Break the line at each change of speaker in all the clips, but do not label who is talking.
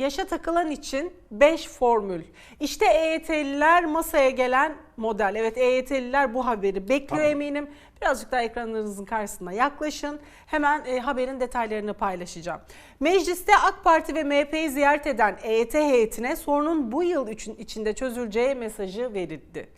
yaşa takılan için 5 formül. İşte EYT'liler masaya gelen model. Evet EYT'liler bu haberi bekliyor
Tamam.
eminim. Birazcık daha ekranlarınızın karşısına yaklaşın. Hemen e, haberin detaylarını paylaşacağım. Mecliste AK Parti ve MHP'yi ziyaret eden EYT heyetine sorunun bu yıl için, içinde çözüleceği mesajı verildi.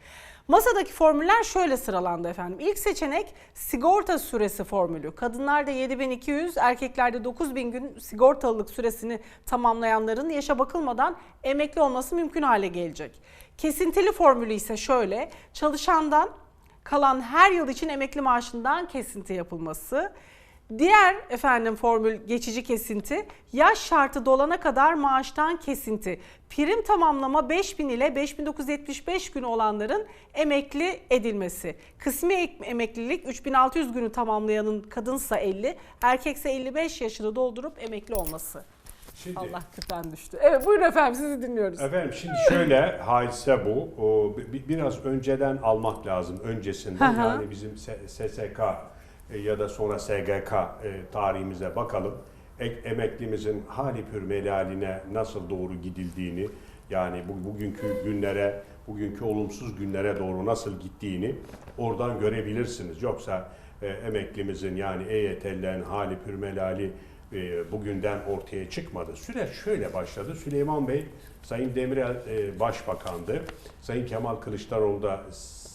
Masadaki formüller şöyle sıralandı efendim. İlk seçenek sigorta süresi formülü. Kadınlarda 7200, erkeklerde 9000 gün sigortalılık süresini tamamlayanların yaşa bakılmadan emekli olması mümkün hale gelecek. Kesintili formülü ise şöyle. Çalışandan kalan her yıl için emekli maaşından kesinti yapılması. Diğer efendim formül geçici kesinti, yaş şartı dolana kadar maaştan kesinti. Prim tamamlama 5000 ile 5975 gün olanların emekli edilmesi. Kısmi ek- emeklilik 3600 günü tamamlayanın kadınsa 50, erkekse 55 yaşını doldurup emekli olması.
Şimdi,
Allah küpen düştü. Evet buyurun efendim sizi dinliyoruz.
Efendim şimdi şöyle hadise bu. O, bi- biraz önceden almak lazım. Öncesinde
Hı hı.
yani bizim SSK ya da sonra SGK e, tarihimize bakalım. Ek, emeklimizin hali pür melaline nasıl doğru gidildiğini yani bu, bugünkü günlere, bugünkü olumsuz günlere doğru nasıl gittiğini oradan görebilirsiniz. Yoksa e, emeklimizin yani EYT'lilerin hali pür melali e, bugünden ortaya çıkmadı. Süreç şöyle başladı. Süleyman Bey, Sayın Demirel e, Başbakandı. Sayın Kemal Kılıçdaroğlu da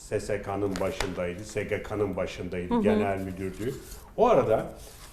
SSK'nın başındaydı, SGK'nın başındaydı, genel müdürdü. O arada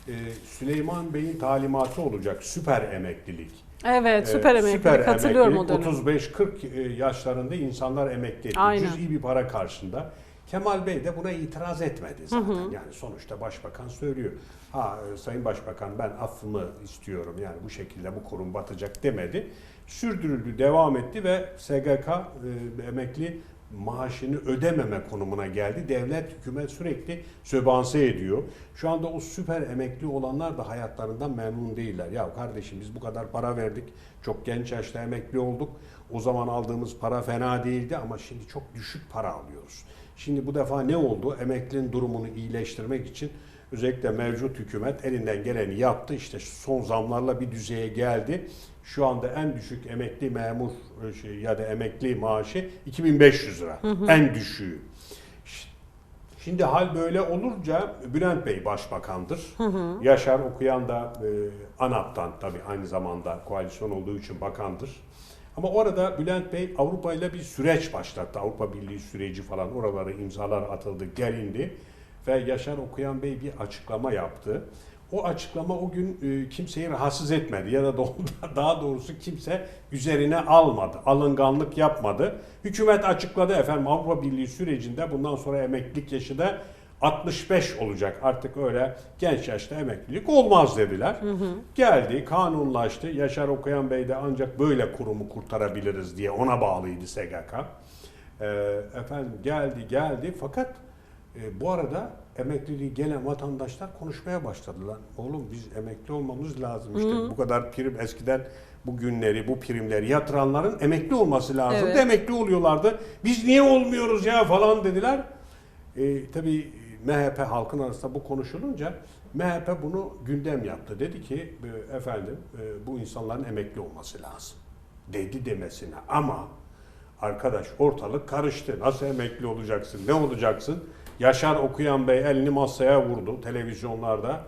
e, Süleyman Bey'in talimatı olacak süper emeklilik.
Evet
Ee,
süper emeklilik hatırlıyorum o
emeklilik.
dönemi.
35-40 e, yaşlarında insanlar emekli etti.
Aynen.
Cüz'i bir para karşında. Kemal Bey de buna itiraz etmedi zaten. Yani sonuçta başbakan söylüyor. Ha e, Sayın Başbakan ben affımı istiyorum. Yani bu şekilde bu kurum batacak demedi. Sürdürüldü, devam etti ve SGK e, emekli maaşını ödememe konumuna geldi. Devlet, hükümet sürekli söbanse ediyor. Şu anda o süper emekli olanlar da hayatlarından memnun değiller. Ya kardeşim biz bu kadar para verdik. Çok genç yaşta emekli olduk. O zaman aldığımız para fena değildi ama şimdi çok düşük para alıyoruz. Şimdi bu defa ne oldu? Emeklinin durumunu iyileştirmek için özellikle mevcut hükümet elinden geleni yaptı. İşte son zamlarla bir düzeye geldi. Şu anda en düşük emekli memur e, şey, ya da emekli maaşı 2500 lira. En düşüğü. Şimdi hal böyle olunca Bülent Bey başbakandır. Yaşar Okuyan da e, ANAP'tan tabii aynı zamanda koalisyon olduğu için bakandır. Ama orada Bülent Bey Avrupa ile bir süreç başlattı. Avrupa Birliği süreci falan oralara imzalar atıldı, gelindi. Ve Yaşar Okuyan Bey bir açıklama yaptı. O açıklama o gün e, kimseyi rahatsız etmedi ya da daha doğrusu kimse üzerine almadı, alınganlık yapmadı. Hükümet açıkladı efendim Avrupa Birliği sürecinde bundan sonra emeklilik yaşı da 65 olacak. Artık öyle genç yaşta emeklilik olmaz dediler. Geldi, kanunlaştı. Yaşar Okuyan Bey de ancak böyle kurumu kurtarabiliriz diye ona bağlıydı SGK. Ee, efendim geldi geldi fakat e, bu arada emekliliği gelen vatandaşlar konuşmaya başladılar. Oğlum biz emekli olmamız lazım. İşte bu kadar prim eskiden bu günleri, bu primleri yatıranların emekli olması lazım.
Evet.
Emekli oluyorlardı. Biz niye olmuyoruz ya falan dediler. E, tabii MHP halkın arasında bu konuşulunca MHP bunu gündem yaptı. Dedi ki e, efendim e, bu insanların emekli olması lazım. Dedi demesine ama arkadaş ortalık karıştı. Nasıl emekli olacaksın? Ne olacaksın? Yaşar Okuyan Bey elini masaya vurdu televizyonlarda.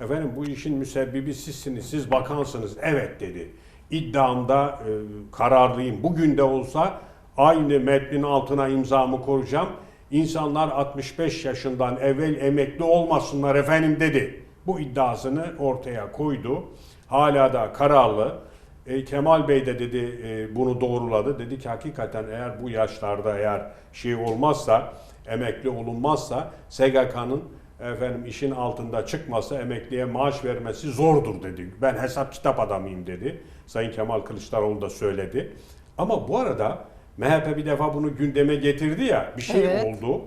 Efendim bu işin müsebbibi sizsiniz, siz bakansınız. Evet dedi. İddiamda e, kararlıyım. Bugün de olsa aynı metnin altına imzamı koyacağım. İnsanlar 65 yaşından evvel emekli olmasınlar efendim dedi. Bu iddiasını ortaya koydu. Hala da kararlı. E, Kemal Bey de dedi e, bunu doğruladı. Dedi ki hakikaten eğer bu yaşlarda eğer şey olmazsa, emekli olunmazsa SGK'nın efendim işin altında çıkması, emekliye maaş vermesi zordur dedi. Ben hesap kitap adamıyım dedi. Sayın Kemal Kılıçdaroğlu da söyledi. Ama bu arada MHP bir defa bunu gündeme getirdi ya bir şey
Evet.
oldu.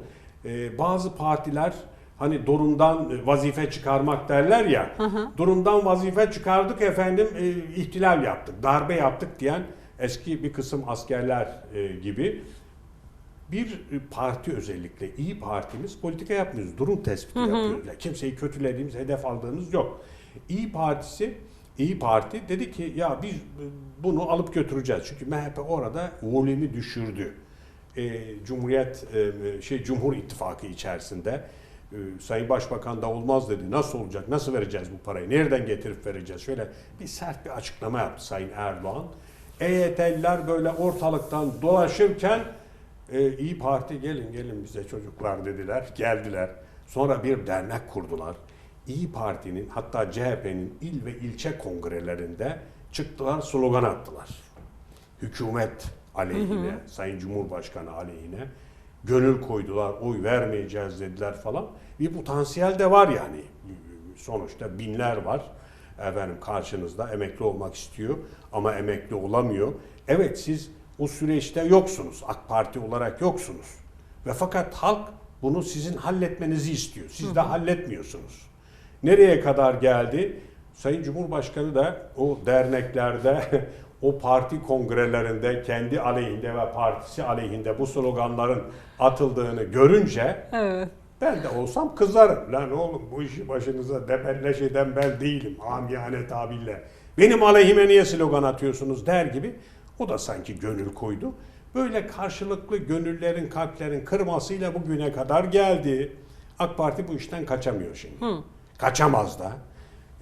Ee, bazı partiler hani durumdan e, vazife çıkarmak derler ya. Durumdan vazife çıkardık efendim e, ihtilal yaptık, darbe yaptık diyen eski bir kısım askerler e, gibi bir e, parti özellikle iyi partimiz politika yapmıyoruz. Durum tespiti yapıyoruz. Yani kimseyi kötülediğimiz, hedef aldığımız yok. İyi Partisi İyi Parti dedi ki ya biz bunu alıp götüreceğiz. Çünkü MHP orada volümü düşürdü. Ee, Cumhuriyet e, şey Cumhur İttifakı içerisinde e, Sayın Başbakan da olmaz dedi. Nasıl olacak? Nasıl vereceğiz bu parayı? Nereden getirip vereceğiz? Şöyle bir sert bir açıklama yaptı Sayın Erdoğan. EYT'liler böyle ortalıktan dolaşırken e, İyi Parti gelin gelin bize çocuklar dediler. Geldiler. Sonra bir dernek kurdular. İyi Parti'nin hatta CHP'nin il ve ilçe kongrelerinde çıktılar slogan attılar. Hükümet aleyhine, Sayın Cumhurbaşkanı aleyhine gönül koydular, oy vermeyeceğiz dediler falan. Bir potansiyel de var yani. Sonuçta binler var. Efendim karşınızda emekli olmak istiyor ama emekli olamıyor. Evet siz o süreçte yoksunuz. AK Parti olarak yoksunuz. Ve fakat halk bunu sizin halletmenizi istiyor. Siz de halletmiyorsunuz. Nereye kadar geldi? Sayın Cumhurbaşkanı da o derneklerde, o parti kongrelerinde kendi aleyhinde ve partisi aleyhinde bu sloganların atıldığını görünce
Evet.
ben de olsam kızarım. Lan oğlum bu işi başınıza debelleş eden ben değilim amiyane tabirle. Benim aleyhime niye slogan atıyorsunuz der gibi o da sanki gönül koydu. Böyle karşılıklı gönüllerin, kalplerin kırmasıyla bugüne kadar geldi. AK Parti bu işten kaçamıyor şimdi. Kaçamaz da.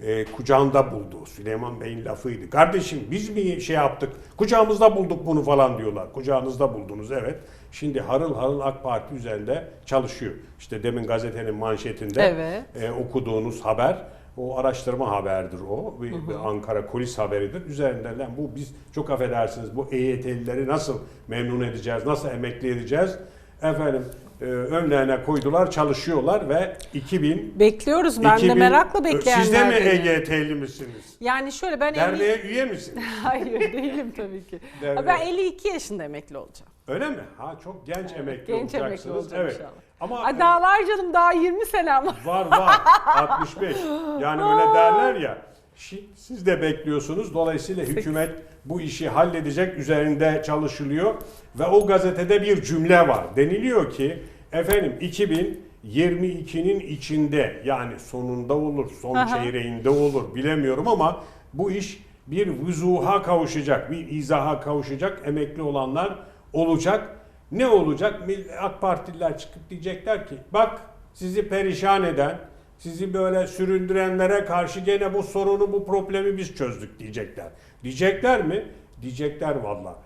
Ee, kucağında buldu. Süleyman Bey'in lafıydı. Kardeşim biz mi şey yaptık? Kucağımızda bulduk bunu falan diyorlar. Kucağınızda buldunuz evet. Şimdi harıl harıl AK Parti üzerinde çalışıyor. İşte demin gazetenin manşetinde
Evet.
e, okuduğunuz haber o araştırma haberdir o. Bir, bir Ankara kulis haberidir. Üzerinde lan bu biz çok affedersiniz bu EYT'lileri nasıl memnun edeceğiz, nasıl emekli edeceğiz? Efendim e, önlerine koydular, çalışıyorlar ve 2000
Bekliyoruz. Ben de
2000
merakla
Siz de mi
bekleyenlerdenim.
EYT'li misiniz?
Yani şöyle ben 50...
Derneğe üye misiniz?
Hayır değilim tabii ki.
Derneğe.
Ben 52 yaşında emekli olacağım.
Öyle mi? Ha çok genç emekli
Genç emekli
olacaksınız.
olacağım
evet.
inşallah.
Ama
Ay daha var canım daha 20 senem var.
Var var. 65. Yani öyle derler ya. Siz de bekliyorsunuz. Dolayısıyla hükümet bu işi halledecek üzerinde çalışılıyor ve o gazetede bir cümle var. Deniliyor ki efendim 2022'nin içinde yani sonunda olur, son
Aha.
çeyreğinde olur bilemiyorum ama bu iş bir vuzuha kavuşacak, bir izaha kavuşacak. Emekli olanlar olacak. Ne olacak? AK Partililer çıkıp diyecekler ki bak sizi perişan eden, sizi böyle süründürenlere karşı gene bu sorunu, bu problemi biz çözdük diyecekler. Diyecekler mi? Diyecekler valla.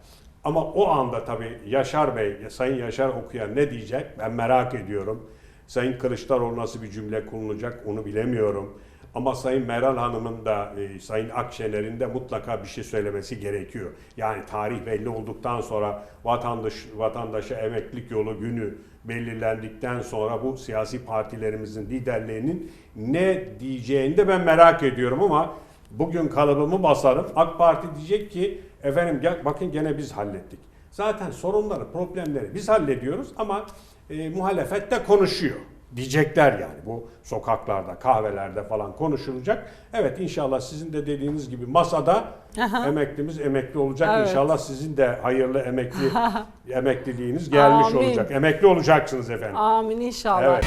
Ama o anda tabii Yaşar Bey, Sayın Yaşar okuyan ne diyecek? Ben merak ediyorum. Sayın Kılıçdaroğlu nasıl bir cümle kullanacak onu bilemiyorum. Ama Sayın Meral Hanım'ın da e, Sayın Akşener'in de mutlaka bir şey söylemesi gerekiyor. Yani tarih belli olduktan sonra vatandaş vatandaşa emeklilik yolu günü belirlendikten sonra bu siyasi partilerimizin liderlerinin ne diyeceğini de ben merak ediyorum ama bugün kalıbımı basarım. AK Parti diyecek ki efendim gel, bakın gene biz hallettik. Zaten sorunları, problemleri biz hallediyoruz ama e, muhalefet de konuşuyor diyecekler yani bu sokaklarda, kahvelerde falan konuşulacak. Evet inşallah sizin de dediğiniz gibi masada
Aha.
emeklimiz emekli olacak.
Evet.
İnşallah sizin de hayırlı emekli emekliliğiniz gelmiş
Amin.
olacak. Emekli olacaksınız efendim.
Amin inşallah.
Evet.